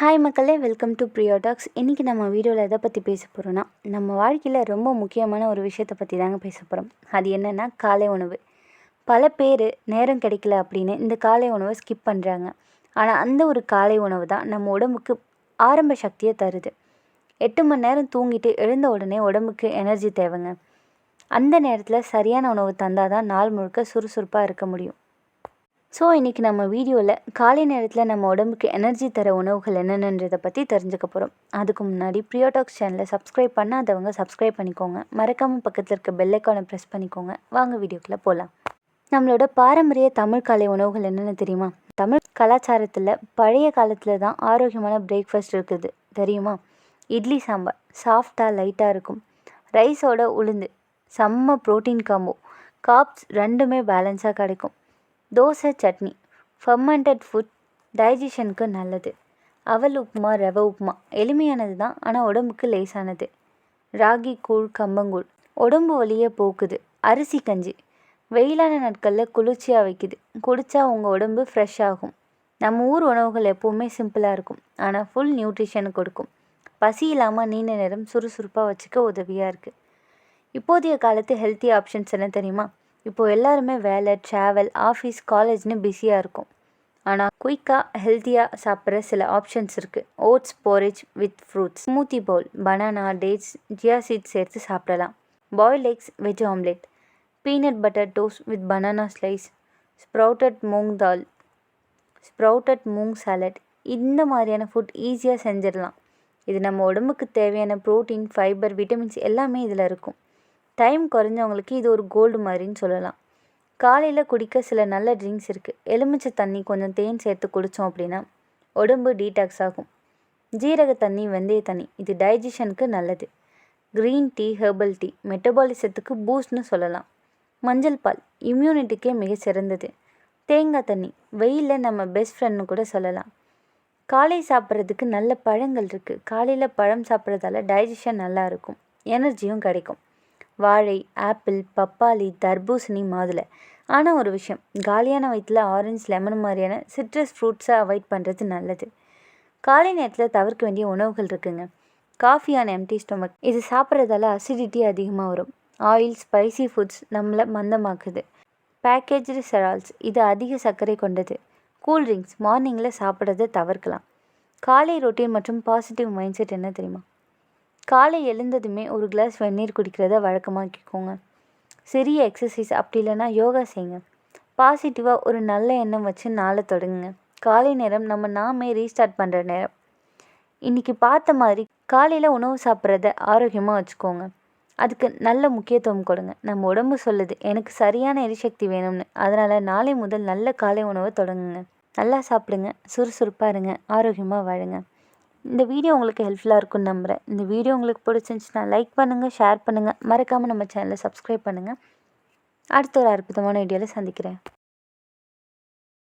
Hi மக்களே welcome to ப்ரியோடாக்ஸ் இன்றைக்கி நம்ம வீடியோவில் எதை பற்றி பேச போகிறோன்னா நம்ம வாழ்க்கையில் ரொம்ப முக்கியமான ஒரு விஷயத்தை பற்றி தாங்க பேச போகிறோம் அது என்னென்னா காலை உணவு. பல பேர் நேரம் கிடைக்கல அப்படின்னு இந்த காலை உணவை ஸ்கிப் பண்ணுறாங்க ஆனால் அந்த ஒரு காலை உணவு தான் நம்ம உடம்புக்கு ஆரம்ப சக்தியை தருது. எட்டு மணி நேரம் தூங்கிட்டு எழுந்த உடனே உடம்புக்கு எனர்ஜி தேவைங்க. அந்த நேரத்தில் சரியான உணவு தந்தால் தான் நாள் முழுக்க சுறுசுறுப்பாக இருக்க முடியும். ஸோ இன்றைக்கி நம்ம வீடியோவில் காலை நேரத்தில் நம்ம உடம்புக்கு எனர்ஜி தர உணவுகள் என்னென்னன்றதை பற்றி தெரிஞ்சுக்க போகிறோம் அதுக்கு முன்னாடி ப்ரியோடாக்ஸ் சேனலை சப்ஸ்கிரைப் பண்ணாதவங்க சப்ஸ்கிரைப் பண்ணிக்கோங்க. மறக்காமல் பக்கத்தில் இருக்க பெல்லைக்கானை ப்ரெஸ் பண்ணிக்கோங்க. வாங்க வீடியோக்குள்ளே போகலாம் நம்மளோட பாரம்பரிய தமிழ் காலை உணவுகள் என்னென்னு தெரியுமா? தமிழ் கலாச்சாரத்தில் பழைய காலத்தில் தான் ஆரோக்கியமான பிரேக்ஃபாஸ்ட் இருக்குது. தெரியுமா? இட்லி சாம்பார். சாஃப்டாக லைட்டாக இருக்கும். ரைஸோட உளுந்து. செம்ம ப்ரோட்டீன் காம்போ காப்ஸ் ரெண்டுமே பேலன்ஸாக கிடைக்கும். தோசை சட்னி. ஃபர்மெண்டட் ஃபுட் டைஜஷனுக்கு நல்லது. அவல் உப்புமா ரவை உப்புமா எளிமையானது தான் ஆனால் உடம்புக்கு லேசானது. ராகி கூழ் கம்பங்கூழ் உடம்பு வலியை போக்குது. அரிசி கஞ்சி. வெயிலான நாட்களில் குளிர்ச்சியாக வைக்குது. குடித்தா உங்கள் உடம்பு ஃப்ரெஷ் ஆகும். நம்ம ஊர் உணவுகள் எப்போவுமே சிம்பிளாக இருக்கும். ஆனால் ஃபுல் நியூட்ரிஷன் கொடுக்கும். பசி இல்லாமல் நீண்ட நேரம் சுறுசுறுப்பாக வச்சுக்க உதவியாக இருக்குது இப்போதைய காலத்து ஹெல்த்தி ஆப்ஷன்ஸ் என்ன தெரியுமா? இப்போது எல்லாருமே வேலை ட்ராவல் ஆஃபீஸ் காலேஜ்னு பிஸியாக இருக்கும். ஆனால் குயிக்காக ஹெல்த்தியாக சாப்பிட்ற சில ஆப்ஷன்ஸ் இருக்குது oats porridge with fruits smoothie bowl banana dates chia seeds சேர்த்து சாப்பிடலாம். Boiled eggs veg omelette peanut butter toast with banana slice sprouted moong dal sprouted moong salad இந்த மாதிரியான ஃபுட் ஈஸியாக செஞ்சிடலாம். இது நம்ம உடம்புக்கு தேவையான ப்ரோட்டீன் ஃபைபர் விட்டமின்ஸ் எல்லாமே இதில் இருக்கும். டைம் குறைஞ்சவங்களுக்கு இது ஒரு கோல்டு மாதிரின்னு சொல்லலாம். காலையில் குடிக்க சில நல்ல ட்ரிங்க்ஸ் இருக்குது எலுமிச்சை தண்ணி கொஞ்சம் தேன் சேர்த்து குடித்தோம் அப்படின்னா உடம்பு டீடாக்ஸ் ஆகும். ஜீரக தண்ணி வெந்தய தண்ணி இது டைஜஷனுக்கு நல்லது. க்ரீன் டீ ஹெர்பல் டீ மெட்டபாலிசத்துக்கு பூஸ்ட்னு சொல்லலாம். மஞ்சள் பால் இம்யூனிட்டிக்கே மிக சிறந்தது. தேங்காய் தண்ணி வெயிலில் நம்ம பெஸ்ட் ஃப்ரெண்ட்னு கூட சொல்லலாம். காலை சாப்பிட்றதுக்கு நல்ல பழங்கள் இருக்குது காலையில் பழம் சாப்பிட்றதால டைஜஷன் நல்லா இருக்கும். எனர்ஜியும் கிடைக்கும். வாழை ஆப்பிள் பப்பாளி தர்பூசணி மாதுளை. ஆனால் ஒரு விஷயம் காலியான வயிற்றில் ஆரஞ்சு லெமன் மாதிரியான சிட்ரஸ் ஃப்ரூட்ஸை அவாய்ட் பண்ணுறது நல்லது. காலை நேரத்தில் தவிர்க்க வேண்டிய உணவுகள் இருக்குங்க. காஃபியான எம்டி ஸ்டொமக் இது சாப்பிட்றதால அசிடிட்டி அதிகமாக வரும். ஆயில் ஸ்பைசி ஃபுட்ஸ் நம்மளை மந்தமாக்குது. பேக்கேஜ்டு செரால்ஸ் இது அதிக சர்க்கரை கொண்டது. கூல்ட்ரிங்க்ஸ் மார்னிங்கில் சாப்பிட்றத தவிர்க்கலாம். காலை ரொட்டீன் மற்றும் பாசிட்டிவ் மைண்ட் செட் என்ன தெரியுமா? காலை எழுந்ததுமே ஒரு கிளாஸ் வெந்நீர் குடிக்கிறத வழக்கமாக்கிக்கோங்க. சிறிய எக்ஸசைஸ் அப்படி இல்லைன்னா யோகா செய்யுங்க. பாசிட்டிவாக ஒரு நல்ல எண்ணம் வச்சு நாளை தொடங்குங்க. காலை நேரம் நம்ம நாமே ரீஸ்டார்ட் பண்ணுற நேரம். இன்றைக்கி பார்த்த மாதிரி காலையில் உணவு சாப்பிட்றத ஆரோக்கியமாக வச்சுக்கோங்க. அதுக்கு நல்ல முக்கியத்துவம் கொடுங்க. நம்ம உடம்பு சொல்லுது எனக்கு சரியான எரிசக்தி வேணும்னு. அதனால் நாளை முதல் நல்ல காலை உணவை தொடங்குங்க. நல்லா சாப்பிடுங்க. சுறுசுறுப்பாக இருங்க. ஆரோக்கியமாக வாழுங்க. இந்த வீடியோ உங்களுக்கு ஹெல்ப்ஃபுல்லாக இருக்கும்னு நம்புகிறேன் இந்த வீடியோ உங்களுக்கு பிடிச்சிருந்துச்சுன்னா லைக் பண்ணுங்கள் ஷேர் பண்ணுங்கள் மறக்காமல் நம்ம சேனலை சப்ஸ்கிரைப் பண்ணுங்கள் அடுத்த ஒரு அற்புதமான வீடியோவில் சந்திக்கிறேன்.